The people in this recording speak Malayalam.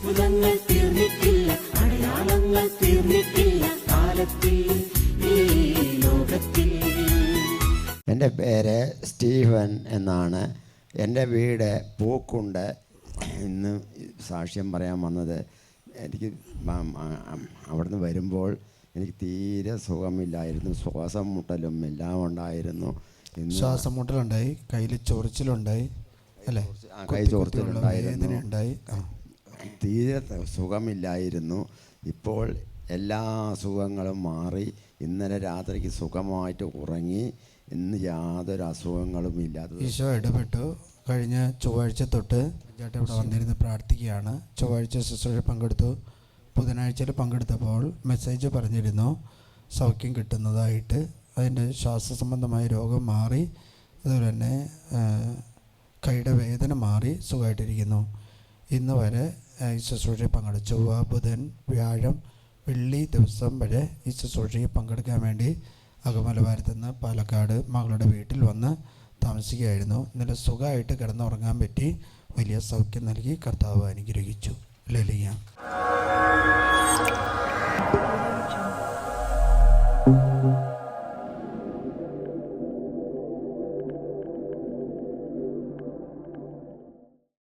അത്ഭുതങ്ങൾ തീർന്നിട്ടില്ല അടയാളങ്ങൾ തീർന്നിട്ടില്ല കാലത്തിൽ ഈ ലോകത്തിൽ. എന്റെ പേര് സ്റ്റീഫൻ എന്നാണ്. എന്റെ വീട് പൂക്കുണ്ട്. ഇന്ന് സാക്ഷ്യം പറയാൻ വന്നത് എനിക്ക് അവിടുന്ന് വരുമ്പോൾ എനിക്ക് തീരെ സുഖമില്ലായിരുന്നു. ശ്വാസം മുട്ടലും എല്ലാം ഉണ്ടായിരുന്നു. ശ്വാസം മുട്ടലുണ്ടായി കയ്യിൽ ചൊറിച്ചിലുണ്ടായി അല്ലേ? കൈ ചൊറിച്ചിലുണ്ടായിരുന്നു. തീരെ സുഖമില്ലായിരുന്നു. ഇപ്പോൾ എല്ലാ അസുഖങ്ങളും മാറി. ഇന്നലെ രാത്രിക്ക് സുഖമായിട്ട് ഉറങ്ങി. ഇന്ന് യാതൊരു അസുഖങ്ങളും ഇല്ലാതെ ഈശോ ഇടപെട്ടു. കഴിഞ്ഞ ചൊവ്വാഴ്ച തൊട്ട് ചേട്ടൻ ഇവിടെ വന്നിരുന്ന് പ്രാർത്ഥിക്കുകയാണ്. ചൊവ്വാഴ്ച ശുശ്രൂഷ പങ്കെടുത്തു. ബുധനാഴ്ചയിൽ പങ്കെടുത്തപ്പോൾ മെസ്സേജ് പറഞ്ഞിരുന്നു സൗഖ്യം കിട്ടുന്നതായിട്ട്. അതിന്റെ ശ്വാസ സംബന്ധമായ രോഗം മാറി. അതുപോലെ തന്നെ കൈയുടെ വേദന മാറി സുഖമായിട്ടിരിക്കുന്നു. ഇന്ന് വരെ ഈ ശുശ്രൂഷയിൽ പങ്കെടുത്തു. ചൊവ്വ ബുധൻ വ്യാഴം വെള്ളി ദിവസം വരെ ഈ ശുശ്രൂഷയിൽ പങ്കെടുക്കാൻ വേണ്ടി അകമലവാരത്ത് നിന്ന് പാലക്കാട് മകളുടെ വീട്ടിൽ വന്ന് താമസിക്കുകയായിരുന്നു. ഇന്നലെ സുഖമായിട്ട് കിടന്നുറങ്ങാൻ പറ്റി. വലിയ സൗഖ്യം നൽകി കർത്താവ് അനുഗ്രഹിച്ചു. ലലിയ Thank you.